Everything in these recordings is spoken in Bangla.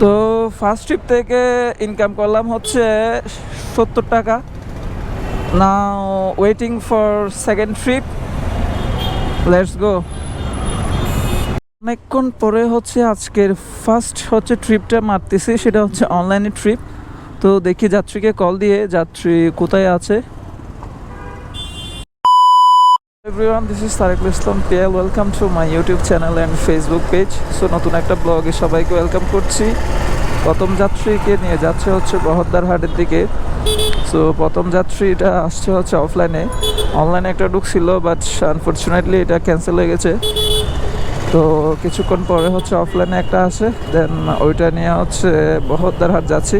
তো ফার্স্ট ট্রিপ থেকে ইনকাম করলাম হচ্ছে সত্তর টাকা। Now waiting for second trip let's go অনেকক্ষণ পরে হচ্ছে আজকের ফার্স্ট হচ্ছে ট্রিপটা মারতেছি, সেটা হচ্ছে অনলাইনে ট্রিপ তো দেখি যাত্রীকে কল দিয়ে, যাত্রী কোথায় আছে? Everyone this is Tarekul Islam Piyal welcome to my YouTube channel and Facebook page so নতুন একটা ব্লগে সবাইকে ওয়েলকাম করছি। প্রথম যাত্রীকে নিয়ে যাচ্ছে হচ্ছে বহদ্দার হাটের দিকে। সো প্রথম যাত্রীটা আসছে হচ্ছে অফলাইনে অনলাইনে একটা ঢুকছিল বাট আনফর্চুনেটলি এটা ক্যান্সেল হয়ে গেছে। তো, কিছুক্ষণ পরে হচ্ছে অফলাইনে একটা আসে। দেন ওইটা নিয়ে হচ্ছে বহদ্দার হাট যাচ্ছি।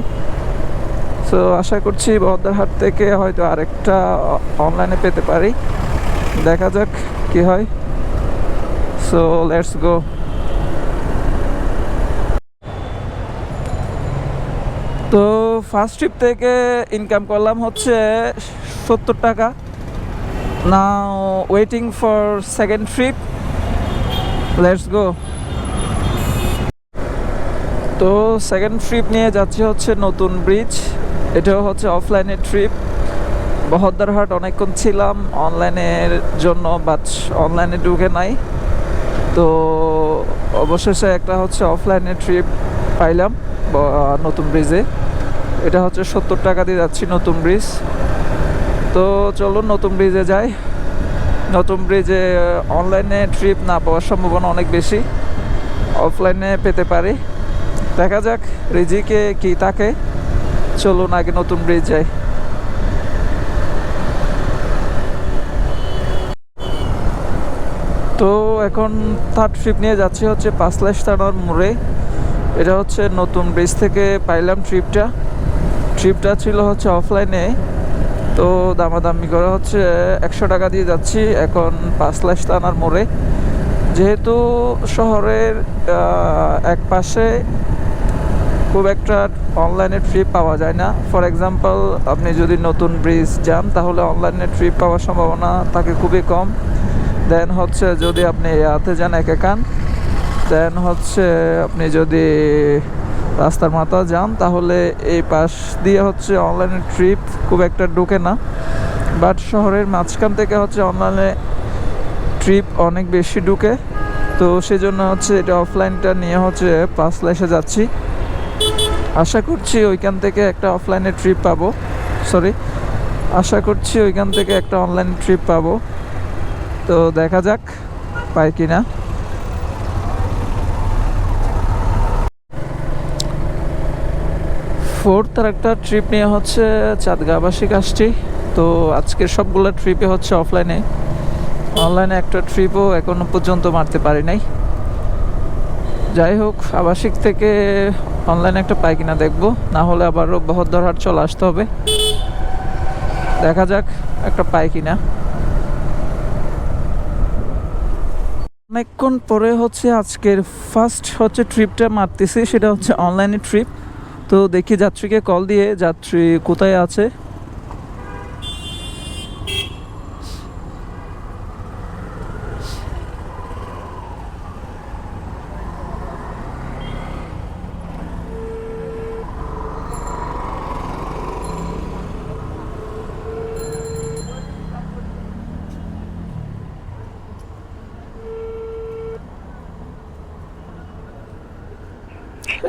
সো আশা করছি বহদ্দার হাট থেকে হয়তো আরেকটা অনলাইনে পেতে পারি। দেখা যাক কি হয়। সো লেটস গো তো ফার্স্ট ট্রিপ থেকে ইনকাম করলাম হচ্ছে সত্তর টাকা। Now waiting for second trip let's go তো সেকেন্ড ট্রিপ নিয়ে যাচ্ছি হচ্ছে নতুন ব্রিজ এটাও হচ্ছে অফলাইনের ট্রিপ বহদ্দারহাট অনেকক্ষণ ছিলাম, অনলাইনের জন্য বাট অনলাইনে ঢুকে নাই। তো অবশেষে একটা হচ্ছে অফলাইনে ট্রিপ পাইলাম নতুন ব্রিজে এটা হচ্ছে সত্তর টাকা দিয়ে যাচ্ছি নতুন ব্রিজ তো চলুন নতুন ব্রিজে যাই। নতুন ব্রিজে অনলাইনে ট্রিপ না পাওয়ার সম্ভাবনা অনেক বেশি। অফলাইনে পেতে পারি। দেখা যাক, রিজিকে কি তাকে চলুন আগে নতুন ব্রিজ যাই তো এখন থার্ড ট্রিপ নিয়ে যাচ্ছি হচ্ছে পাঁচলাশ থানার মোড়ে। এটা হচ্ছে নতুন ব্রিজ থেকে পাইলাম ট্রিপটা ট্রিপটা ছিল হচ্ছে অফলাইনে তো দামাদামি করে হচ্ছে একশো টাকা দিয়ে যাচ্ছি এখন পাঁচলাশ থানার মোড়ে। যেহেতু শহরের এক পাশে খুব একটা অনলাইনে ট্রিপ পাওয়া যায় না। ফর এক্সাম্পল আপনি যদি নতুন ব্রিজ যান, তাহলে অনলাইনে ট্রিপ পাওয়ার সম্ভাবনা থাকে খুবই কম। দেন হচ্ছে যদি আপনি ইয়াতে যান একে কান দেন হচ্ছে আপনি যদি রাস্তার মাথা যান, তাহলে এই পাশ দিয়ে হচ্ছে অনলাইনে ট্রিপ খুব একটা ঢুকে না। বাট শহরের মাঝখান থেকে হচ্ছে অনলাইনে ট্রিপ অনেক বেশি ঢুকে। তো সেজন্য হচ্ছে এটা অফলাইনটা নিয়ে হচ্ছে পাঁচ লাইসে যাচ্ছি। আশা করছি ওইখান থেকে একটা অফলাইনে ট্রিপ পাবো। সরি আশা করছি ওইখান থেকে একটা অনলাইন ট্রিপ পাবো। তো দেখা যাক, পাই কিনা। ফোর্থ আর একটা ট্রিপ নিয়ে হচ্ছে চাঁদগা আবাসিক আসছি তো আজকের সবগুলো ট্রিপে হচ্ছে অফলাইনে অনলাইনে একটা ট্রিপও এখনও পর্যন্ত মারতে পারি নাই। যাই হোক, আবাসিক থেকে অনলাইনে একটা পাই কিনা দেখব। না হলে আবারও বহদ্দারহাট চলে আসতে হবে। দেখা যাক একটা পাই কিনা। অনেকক্ষণ পরে হচ্ছে আজকের ফার্স্ট হচ্ছে ট্রিপটা মারতেছি, সেটা হচ্ছে অনলাইনে ট্রিপ তো দেখি যাত্রীকে কল দিয়ে, যাত্রী কোথায় আছে?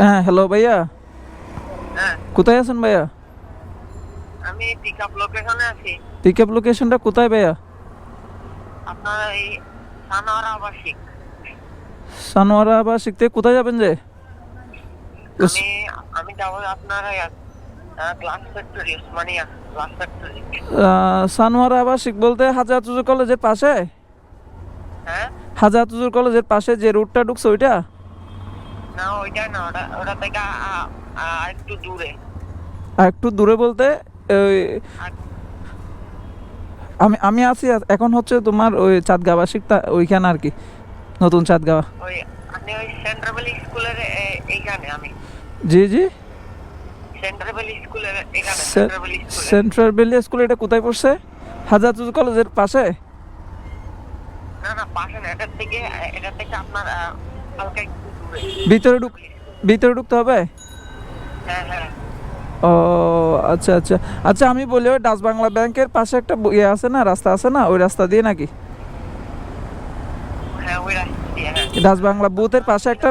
হ্যাঁ হ্যালো ভাইয়া হ্যাঁ কোথায় আছেন ভাইয়া আমি পিক আপ লোকেশনে আছি পিক আপ লোকেশনটা কোথায় ভাইয়া আপনার এই সানোয়ারা আবাসিক সানোয়ারা বা শিখতে কোথায় যাবেন যে আমি আমি যাব আপনার glass factory Usmania glass factory Sanowara আবাসিক বলতে হাজারতুজুর কলেজের পাশে হ্যাঁ হাজারতুজুর কলেজের পাশে যে রুটটা ঢুকছে ওইটা না ওইটা না ওটা ওটা থেকে আ- আ- আ- একটু দূরে। আর একটু দূরে বলতে আমি আমি আছি এখন হচ্ছে তোমার ওই চাঁদগা ওইখানে আর কি নতুন চাঁদগাঁও। ওই ওই সেন্ট্রাল স্কুলের এইখানে আমি। জি জি। সেন্ট্রাল বেলি স্কুল এটা কোথায় পড়ছে? হাজারতুজুর কলেজের পাশে? না না পাশে না এটার থেকে এটার থেকে আপনার হালকা একটু ভিতরে ঢুক ভিতরে ঢুকতে হবে? হ্যাঁ হ্যাঁ। ও আচ্ছা আচ্ছা। আচ্ছা আমি বলি ওই ডাচ বাংলা ব্যাংকের পাশে একটা ইয়ে আছে না রাস্তা আছে না? ওই রাস্তা দিয়ে নাকি? ডাচ বাংলা বুথের পাশে একটা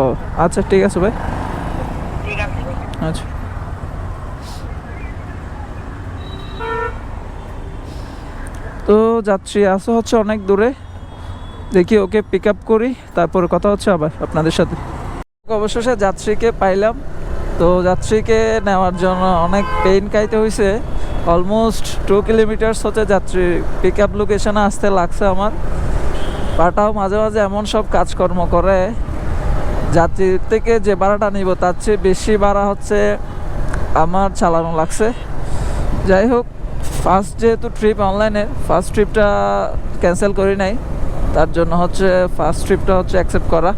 ও আচ্ছা ঠিক আছে ভাই। আচ্ছা। তো যাত্রী আসো হচ্ছে অনেক দূরে। দেখি ওকে পিক আপ করি, তারপর কথা হচ্ছে আবার আপনাদের সাথে। অবশেষে যাত্রীকে পাইলাম। তো যাত্রীকে নেওয়ার জন্য অনেক পেইন খাইতে হয়েছে অলমোস্ট টু কিলোমিটার্স হচ্ছে যাত্রী পিক আপ লোকেশনে আসতে লাগছে আমার। পাটাও মাঝে মাঝে এমন সব কাজকর্ম করে। যাত্রীর থেকে যে ভাড়াটা নিব, তার চেয়ে বেশি ভাড়া হচ্ছে আমার চালানো লাগছে। যাই হোক ফার্স্ট যেহেতু ট্রিপ অনলাইনে ফার্স্ট ট্রিপটা ক্যান্সেল করি নাই। তার জন্য হচ্ছে ফার্স্ট ট্রিপটা হচ্ছে অ্যাকসেপ্ট করা।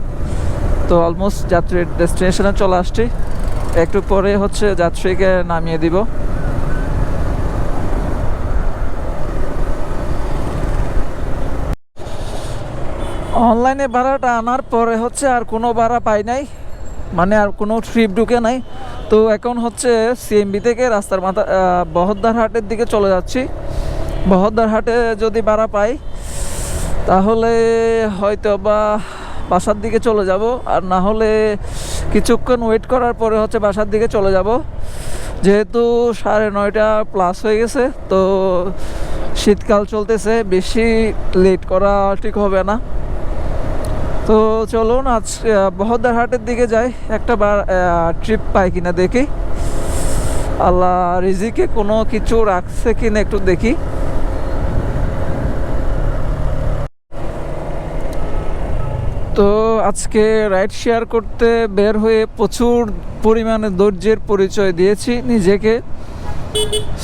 তো অলমোস্ট যাত্রীর ডেস্টিনেশনে চলে আসছি। একটু পরে হচ্ছে যাত্রীকে নামিয়ে দিব। অনলাইনে ভাড়াটা আনার পরে হচ্ছে আর কোনো ভাড়া পাই নাই। মানে আর কোনো ট্রিপ ঢুকে নাই। তো এখন হচ্ছে সিএমবি থেকে রাস্তার মাথা বহদ্দার হাটের দিকে চলে যাচ্ছি। বহদ্দার হাটে যদি ভাড়া পাই তাহলে হয়তো বা বাসার দিকে চলে যাব, আর না হলে কিছুক্ষণ ওয়েট করার পরে হচ্ছে বাসার দিকে চলে যাব। যেহেতু সাড়ে নয়টা প্লাস হয়ে গেছে, তো শীতকাল চলতেছে, বেশি লেট করা ঠিক হবে না। তো চলুন আজ বহদ্দার হাটের দিকে যাই, একটা বার ট্রিপ পাই কিনা দেখি। আল্লাহ রিজিকে কোনো কিছু রাখছে কিনা একটু দেখি। তো আজকে রাইড শেয়ার করতে বের হয়ে প্রচুর পরিমাণে ধৈর্যের পরিচয় দিয়েছি নিজেকে।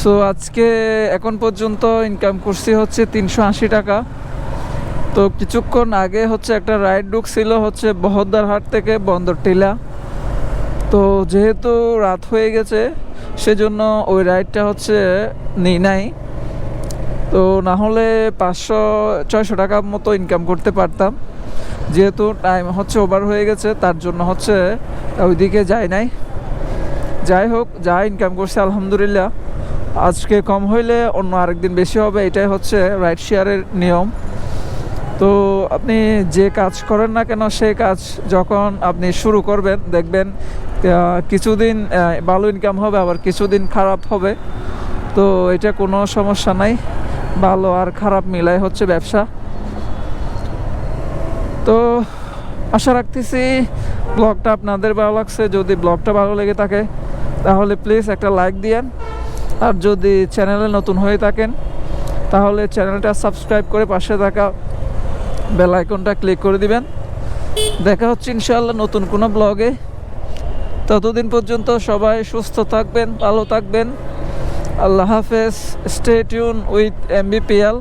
সো আজকে এখন পর্যন্ত ইনকাম করছি হচ্ছে তিনশো আশি টাকা। তো কিছুক্ষণ আগে হচ্ছে একটা রাইড ঢুকছিল হচ্ছে বহদ্দার হাট থেকে বন্দর টিলা। তো যেহেতু রাত হয়ে গেছে, সেজন্য ওই রাইডটা হচ্ছে নেই নাই। তো না হলে পাঁচশো, ছয়শো টাকার মতো ইনকাম করতে পারতাম। যেহেতু টাইম হচ্ছে ওভার হয়ে গেছে, তার জন্য হচ্ছে ওইদিকে যাই নাই। যাই হোক, যা ইনকাম করছে, আলহামদুলিল্লাহ। আজকে কম হইলে অন্য আরেকদিন বেশি হবে, এটাই হচ্ছে রাইড শেয়ারের নিয়ম। তো আপনি যে কাজ করেন না কেন সেই কাজ যখন আপনি শুরু করবেন, দেখবেন কিছুদিন ভালো ইনকাম হবে, আবার কিছুদিন খারাপ হবে। তো এটা কোনো সমস্যা নাই, ভালো আর খারাপ মিলাই হচ্ছে ব্যবসা। তো আশা রাখতেছি ব্লগটা আপনাদের ভালো লাগছে। যদি ব্লগটা ভালো লেগে থাকে, তাহলে প্লিজ একটা লাইক দিয়েন। আর যদি চ্যানেলে নতুন হয়ে থাকেন, তাহলে চ্যানেলটা সাবস্ক্রাইব করে পাশে থাকা বেল আইকনটা ক্লিক করে দিবেন। দেখা হচ্ছে ইনশাআল্লাহ নতুন কোনো ব্লগে। ততদিন পর্যন্ত সবাই সুস্থ থাকবেন, ভালো থাকবেন। আল্লাহ হাফেজ। Stay tune with এমবিপিএল